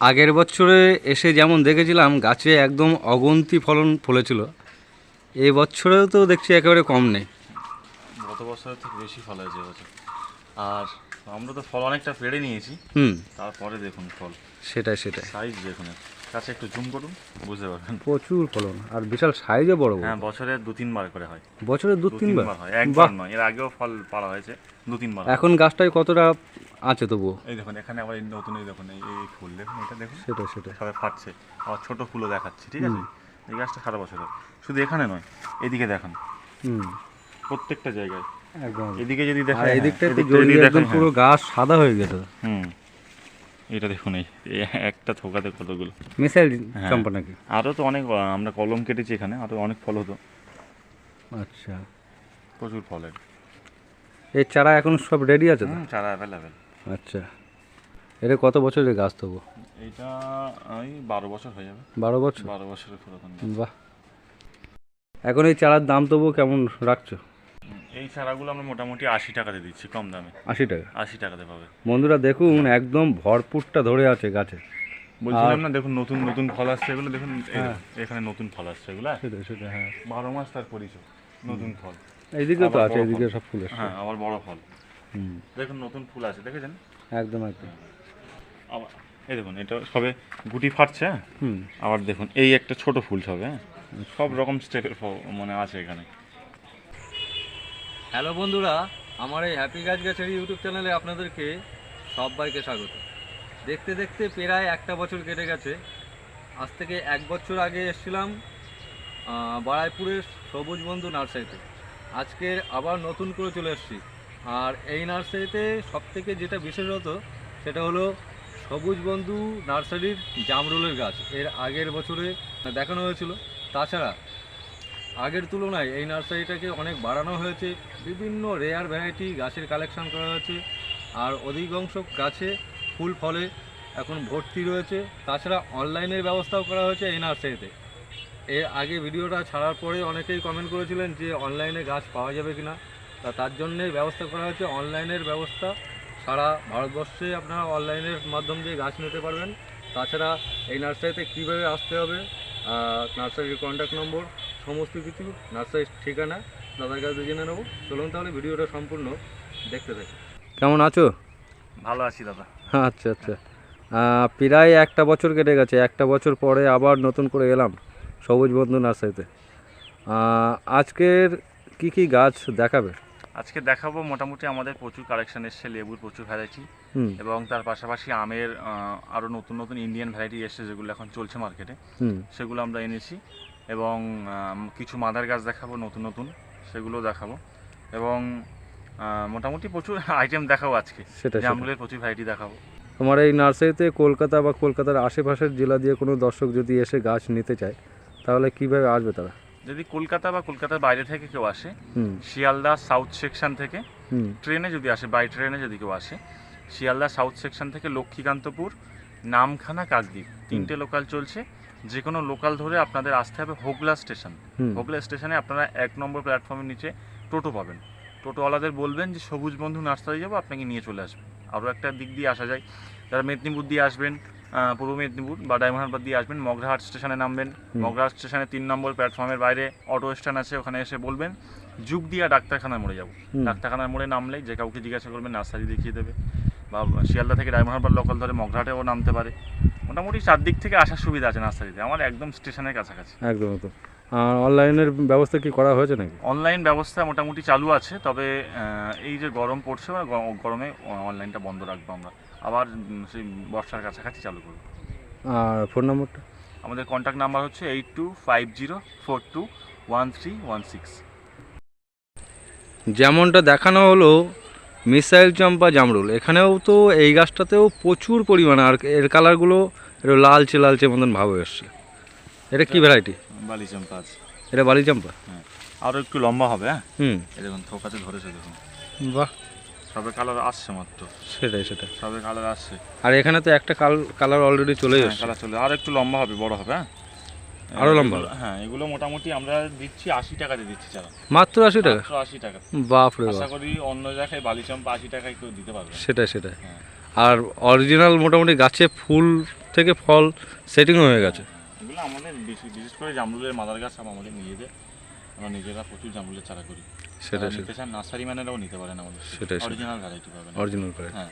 আগের বছরে এসে যেমন দেখেছিলাম গাছে একদম অগন্তি ফলন ফলেছিল। এ বছরেও তো দেখছি একেবারে কম নেই। গত বছরের থেকে বেশি ফল হয়েছে এবছর আর আমরা তো ফল অনেকটা পেড়ে নিয়েছি। হুম। তারপরে দেখুন ফল। সেটাই সেটাই। সাইজ দেখুন। কাছে একটু জুম করুন বুঝতে পারবেন। প্রচুর ফলন আর বিশাল সাইজও বড় হ্যাঁ বছরে দু তিনবার করে হয়। বছরে দু তিনবার? হয় একবার নয় এর আগেও ফল পাড়া হয়েছে দু তিনবার এখন গাছটায় কতটা আছে তবুও। এই দেখুন এখানে আবার এই নতুন এই দেখুন এই এই ফুল দেখুন এটা দেখুন। সেটা সেটা। সবে ফাটছে। আবার ছোট ফুলও দেখাচ্ছে ঠিক আছে? এই গাছটা সারা বছর শুধু এখানে নয় এদিকে দেখান। হুম। প্রত্যেকটা জায়গায়। একদম। এদিকে যদি দিকটা হ্যাঁ, এদিকটা একদম পুরো গাছ সাদা হয়ে গেছে। হ্যাঁ। হুম। এটা দেখুন এই একটা থোকাতে কতগুলো। মিসাইল হ্যাঁ। চম্পা নাকি? আরও তো অনেক আমরা কলম কেটেছি এখানে আরও অনেক ফল হতো। আচ্ছা। প্রচুর ফলের। এই চারা এখন সব রেডি আছে তো? চারা অ্যাভেলেবেল আচ্ছা। এটা কত বছরের গাছ তবু? এইটা ওই বারো বছর হয়ে যাবে। বারো বছর? বারো বছরের পুরাতন বাহ। এখন এই চারার দাম তবু কেমন রাখছো? এই চারাগুলো আমরা মোটামুটি আশি টাকাতে দিচ্ছি কম দামে। আশি টাকা? আশি টাকাতে পাবে। বন্ধুরা দেখুন একদম ভরপুরটা ধরে আছে গাছে। বলছিলাম না দেখুন নতুন নতুন ফল আসছে এগুলো দেখুন এখানে নতুন ফল আসছে এগুলো। সেটা সেটা হ্যাঁ। বারো মাস তার পরিচয় নতুন ফল। এইদিকে তো আছে এইদিকে সব ফুল হ্যাঁ আবার বড় ফল। দেখুন নতুন ফুল আছে দেখেছেন? একদম একদম। আবার এই দেখুন এটা সবে গুটি ফাটছে হ্যাঁ? হুম। আবার দেখুন এই একটা ছোট ফুল সবে হ্যাঁ? সব রকম স্টেপের মানে আছে এখানে। হ্যালো বন্ধুরা আমার এই হ্যাপি গাছ গাছের ইউটিউব চ্যানেলে আপনাদেরকে সবাইকে স্বাগত। দেখতে দেখতে প্রায় একটা বছর কেটে গেছে। আজ থেকে এক বছর আগে এসেছিলাম বারাইপুরের সবুজ বন্ধু নার্সারিতে। আজকে আবার নতুন করে চলে এসেছি। আর এই নার্সারিতে সবথেকে যেটা বিশেষত সেটা হলো সবুজ বন্ধু নার্সারির জামরুলের গাছ। এর আগের বছরে দেখানো হয়েছিল। তাছাড়া আগের তুলনায় এই নার্সারিটাকে অনেক বাড়ানো হয়েছে। বিভিন্ন রেয়ার ভ্যারাইটি গাছের কালেকশন করা হয়েছে। আর অধিকাংশ গাছে ফুল ফলে এখন ভর্তি রয়েছে। তাছাড়া অনলাইনের ব্যবস্থাও করা হয়েছে এই নার্সারিতে। এর আগে ভিডিওটা ছাড়ার পরে অনেকেই কমেন্ট করেছিলেন যে অনলাইনে গাছ পাওয়া যাবে কিনা। তা তার জন্যে ব্যবস্থা করা হয়েছে। অনলাইনের ব্যবস্থা সারা ভারতবর্ষে আপনারা অনলাইনের মাধ্যম দিয়ে গাছ নিতে পারবেন। তাছাড়া এই নার্সারিতে কীভাবে আসতে হবে নার্সারির কন্ট্যাক্ট নম্বর সমস্ত কিছু নার্সারির ঠিকানা দাদার কাছে জেনে নেব। চলুন তাহলে ভিডিওটা সম্পূর্ণ দেখতে থাকি। কেমন আছো? ভালো আছি দাদা। আচ্ছা আচ্ছা। প্রায় একটা বছর কেটে গেছে। একটা বছর পরে আবার নতুন করে এলাম সবুজ বন্ধু নার্সারিতে। আজকের কি কি গাছ দেখাবে? আজকে দেখাবো মোটামুটি আমাদের প্রচুর কালেকশন এসছে লেবুর প্রচুর ভ্যারাইটি এবং তার পাশাপাশি আমের আহ, আরও নতুন নতুন ইন্ডিয়ান ভ্যারাইটি এসছে যেগুলো এখন চলছে মার্কেটে সেগুলো আমরা এনেছি এবং কিছু মাদার গাছ দেখাবো নতুন নতুন সেগুলো দেখাবো এবং মোটামুটি প্রচুর আইটেম দেখাবো আজকে। সেটা জামরুলের প্রচুর ভ্যারাইটি দেখাবো। তোমার এই নার্সারিতে কলকাতা বা কলকাতার আশেপাশের জেলা দিয়ে কোনো দর্শক যদি এসে গাছ নিতে চায় তাহলে কীভাবে আসবে তারা? যদি কলকাতা বা কলকাতার বাইরে থেকে কেউ আসে শিয়ালদা সাউথ সেকশন থেকে ট্রেনে যদি আসে বাই ট্রেনে যদি কেউ আসে শিয়ালদা সাউথ সেকশন থেকে লক্ষ্মীকান্তপুর নামখানা কাকদ্বীপ তিনটে লোকাল চলছে। যে কোনো লোকাল ধরে আপনাদের আসতে হবে হোগলা স্টেশন। হোগলা স্টেশনে আপনারা এক নম্বর প্ল্যাটফর্মের নিচে টোটো পাবেন। টোটোওয়ালাদের বলবেন যে সবুজ বন্ধু নার্সারি যাব আপনাকে নিয়ে চলে আসবে। আরও একটা দিক দিয়ে আসা যায়। যারা মেদিনীপুর দিয়ে আসবেন পূর্ব মেদিনীপুর বা ডায়মন্ডহারবার দিয়ে আসবেন। মগরাহাট স্টেশনে নামবেন। মগরাহাট স্টেশনে তিন নম্বর প্ল্যাটফর্মের বাইরে অটো স্ট্যান্ড আছে ওখানে এসে বলবেন যুগ দিয়া ডাক্তারখানার মোড়ে যাব। ডাক্তারখানার মোড়ে নামলেই যে কাউকে জিজ্ঞাসা করবেন নার্সারি দেখিয়ে দেবে। বা শিয়ালদা থেকে ডায়মন্ডহারবার লোকাল ধরে মগরাহাটেও নামতে পারে। মোটামুটি চারদিক থেকে আসার সুবিধা আছে নার্সারিতে। আমার একদম স্টেশনের কাছাকাছি। একদম একদম। আর অনলাইনের ব্যবস্থা কি করা হয়েছে নাকি? অনলাইন ব্যবস্থা মোটামুটি চালু আছে তবে এই যে গরম পড়ছে গ- গরমে অনলাইনটা বন্ধ রাখব আমরা। আবার সেই বর্ষার কাছাকাছি চালু করব। আর ফোন নম্বরটা? আমাদের কন্ট্যাক্ট নাম্বার হচ্ছে eight two five zero four two one three one six যেমনটা দেখানো হলো মিসাইল চম্পা জামরুল। এখানেও তো এই গাছটাতেও প্রচুর পরিমাণে আর এর কালারগুলো লালচে লালচে মতন ভাব এসছে। এটা কি ভ্যারাইটি বালি চম্পা আছে। এটা বালি চম্পা? আরও একটু লম্বা হবে হ্যাঁ? হুম। এই দেখুন থোকাতে ধরেছে দেখুন। বাহ। সবে কালার আসছে মাত্র। সেটাই সেটাই। সবে কালার আসছে। আর এখানে তো একটা কাল কালার অলরেডি চলে হ্যাঁ এসছে। কালার চলে আর একটু লম্বা হবে বড় হবে হ্যাঁ? আরও লম্বা হ্যাঁ এগুলো মোটামুটি আমরা দিচ্ছি আশি টাকাতে দিচ্ছি চারা মাত্র আশি টাকা? আশি টাকা। বাপ। রে আশা করি অন্য জায়গায় বালি চম্পা আশি টাকায় কেউ দিতে পারবে। সেটাই সেটাই। হ্যাঁ। আর অরিজিনাল মোটামুটি গাছে ফুল থেকে ফল সেটিং হয়ে গেছে। এগুলো আমাদের বেশি বিশেষ করে জামরুলের মাদার গাছ আমাদের নিজেদের। আমরা নিজেরা প্রচুর জামরুলের চারা করি। সেটা নিতে চান নার্সারি ম্যানেরাও নিতে পারেন আমাদের সেটাই, সেটাই। অরিজিনাল ভ্যারাইটি পাবেন। অরিজিনাল করে হ্যাঁ।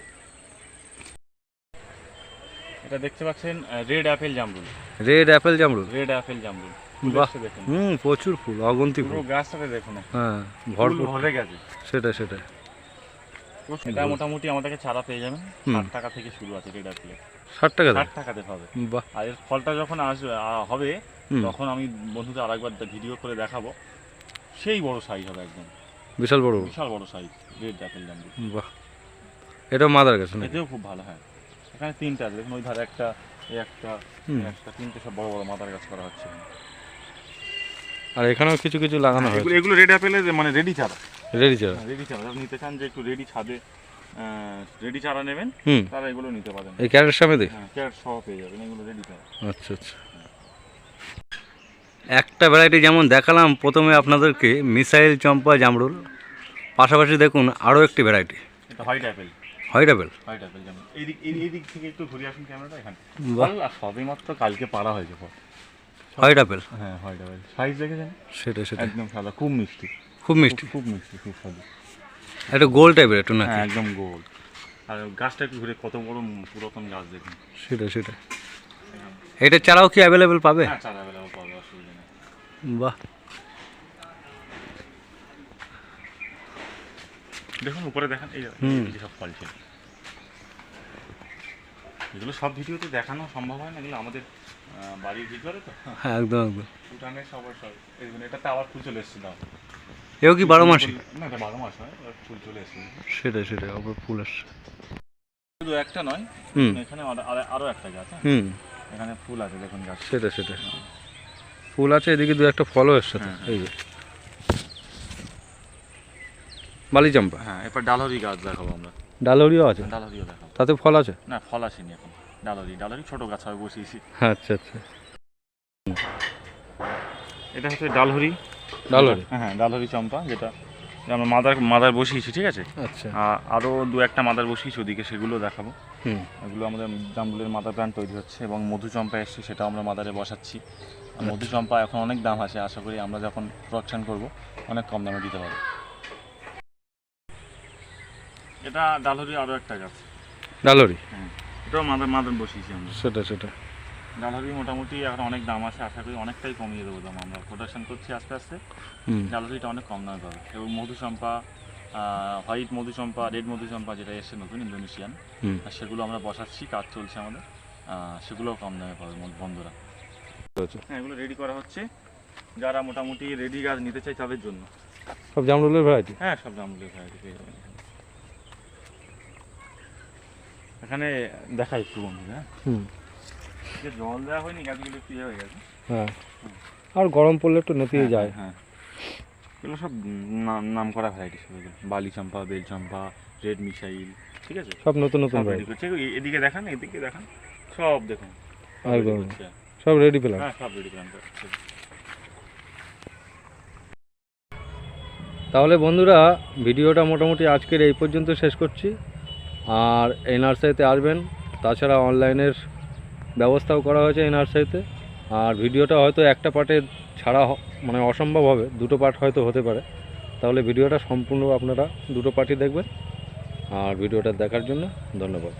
এটা দেখতে পাচ্ছেন রেড অ্যাপেল জামরুল। রেড অ্যাপেল জামরুল? রেড অ্যাপেল জামরুল। বাহ। হুম প্রচুর ফুল অগন্তি পুরো ফুল। গাছটাতে দেখুন। হ্যাঁ ভরপুর। ভরে গেছে। সেটা সেটা এটা মোটামুটি আমাদেরকে চারা পেয়ে যাবেন। ষাট টাকা থেকে শুরু আছে রেড অ্যাপেলের ষাট টাকা ষাট টাকাতে বাহ। আর এর ফলটা যখন আসবে হবে তখন আমি বন্ধুদের আরেকবার ভিডিও করে দেখাবো। সেই বড় সাইজ হবে একদম। বিশাল বড়? বিশাল বড় সাইজ রেড অ্যাপেল বাহ। এটা মাদার গাছ নাকি? এতেও খুব ভালো হয়। এখানে তিনটা আছে। দেখুন ওই ধারে একটা এই একটা। একটা তিনটে সব বড় বড় মাদার গাছ করা হচ্ছে। আর এখানেও কিছু কিছু লাগানো হয়েছে। এগুলো এগুলো রেড অ্যাপেলের মানে রেডি চারা রেডি চারা রেডি চারা নিতে চান যে একটু রেডি ছাদে রেডি চারা নেবেন তারা এগুলো নিতে পারেন এই ক্যারেট সামনে দেখ। হ্যাঁ ক্যারেট সহ পেয়ে যাবেন এগুলো রেডি চারা। আচ্ছা আচ্ছা। একটা ভ্যারাইটি যেমন দেখালাম প্রথমে আপনাদেরকে মিসাইল চম্পা জামরুল। পাশাপাশি দেখুন আরও একটি ভ্যারাইটি এটা white apple white apple white apple যেমন। এই দিক এই এই দিক থেকে একটু ঘুরে আসুন ক্যামেরাটা এখানে। আর সবই মাত্র কালকে পাড়া হয়েছে হোয়াইট অ্যাপেল হ্যাঁ হোয়াইট অ্যাপেল সাইজ দেখেছেন? সেটা সেটা একদম সাদা খুব মিষ্টি। খুব মিষ্টি। খুব- মিষ্টি খুব সাদা একটা গোল টাইপের একটু না হ্যাঁ একদম গোল। আর গাছটা একটু ঘুরে কত বড় পুরাতন গাছ দেখুন। সেটা সেটা এটা চারাও কি অ্যাভেলেবেল পাবে? হ্যাঁ চারা বেলা পাবে অসুবিধা নেই। বাহ। দেখুন উপরে দেখেন এই সব ফল ছিল এগুলো সব ভিডিওতে দেখানো সম্ভব হয় না এগুলো আমাদের বাড়ির ভিতরে তো। হ্যাঁ একদম একদম। উঠানের সবার সব এটাতে আবার ফুল চলে এসছে দাও। এও কি বারো মাসি? না এটা বারো মাস হয় ফুল চলে এসছে সেটা সেটা ওপর ফুল আসছে। শুধু একটা নয় এখানে আরো- একটা গাছ হ্যাঁ? হুম। এখানে ফুল আছে দেখুন গাছ। সেটা সেটা ফুল আছে এদিকে দু একটা ফলও এসছে। হ্যাঁ, এই যে। বালি চাম্পা হ্যাঁ এরপর ডালহরি গাছ দেখাবো আমরা। ডালহরিও আছে? ডালহরিও দেখাবো। তাতে ফল আছে? না ফল আসেনি এখন। ডালহরি ডালহরি ছোট গাছ হয় বসিয়েছি। আচ্ছা আচ্ছা। এটা হচ্ছে ডালহরি। ডালহরি? হ্যাঁ হ্যাঁ ডালহরি চম্পা যেটা আমরা মাদার মাদার বসিয়েছি ঠিক আছে? আচ্ছা। আরও দু একটা মাদার বসিয়েছি ওদিকে সেগুলো দেখাবো। হুম। এগুলো আমাদের জামরুলের মাদার প্ল্যান্ট তৈরি হচ্ছে এবং মধু চম্পা এসছে সেটা আমরা মাদারে বসাচ্ছি। মধু চম্পা এখন অনেক দাম আছে আশা করি আমরা যখন প্রোডাকশন করব অনেক কম দামে দিতে পারব। এটা ডালহরি আরও একটা গাছ। ডালহরি? হ্যাঁ এটাও মাদার মাদার বসিয়েছি আমরা। সেটা সেটা। ডালহরি মোটামুটি এখন অনেক দাম আছে আশা করি অনেকটাই কমিয়ে দেবো দাম আমরা। প্রোডাকশন করছি আস্তে আস্তে। হুম। জালরিটা অনেক কম দামে পাবে। এবং মধুচম্পা হোয়াইট মধুচম্পা রেড মধুচম্পা যেটা এসছে নতুন ইন্দোনেশিয়ান আর সেগুলো আমরা বসাচ্ছি কাজ চলছে আমাদের। সেগুলোও কম দামে পাবে বন্ধ- বন্ধুরা। আচ্ছা। হ্যাঁ এগুলো রেডি করা হচ্ছে। যারা মোটামুটি রেডি গাছ নিতে চাই তাদের জন্য। সব জামরুলের ভ্যারাইটি হ্যাঁ সব জামরুলের ভ্যারাইটি পেয়ে যাবেন এখানে। দেখাই একটু বন্ধু হ্যাঁ হুম। জল দেওয়া হয়নি গাছগুলো একটু হয়ে গেছে। হ্যাঁ। আর গরম পড়লে একটু নেতিয়ে হ্যাঁ, যায়। হ্যাঁ এগুলো সব নাম নাম করা ভ্যারাইটি সব এগুলো। বালি চম্পা বেল চম্পা রেড মিসাইল ঠিক আছে? সব নতুন নতুন রেডি করছে। এদিকে দেখান এদিকে দেখান। সব দেখুন। সব একদম। সব রেডি পেলাম। হ্যাঁ সব রেডি করছে তাহলে বন্ধুরা ভিডিওটা মোটামুটি আজকের এই পর্যন্ত শেষ করছি। আর এই নার্সারিতে আসবেন। তাছাড়া অনলাইনের ব্যবস্থাও করা হয়েছে এই নার্সারিতে। আর ভিডিওটা হয়তো একটা পার্টে ছাড়া মানে অসম্ভব হবে, দুটো পার্ট হয়তো হতে পারে। তাহলে ভিডিওটা সম্পূর্ণ আপনারা দুটো পার্টি দেখবেন। আর ভিডিওটা দেখার জন্য ধন্যবাদ।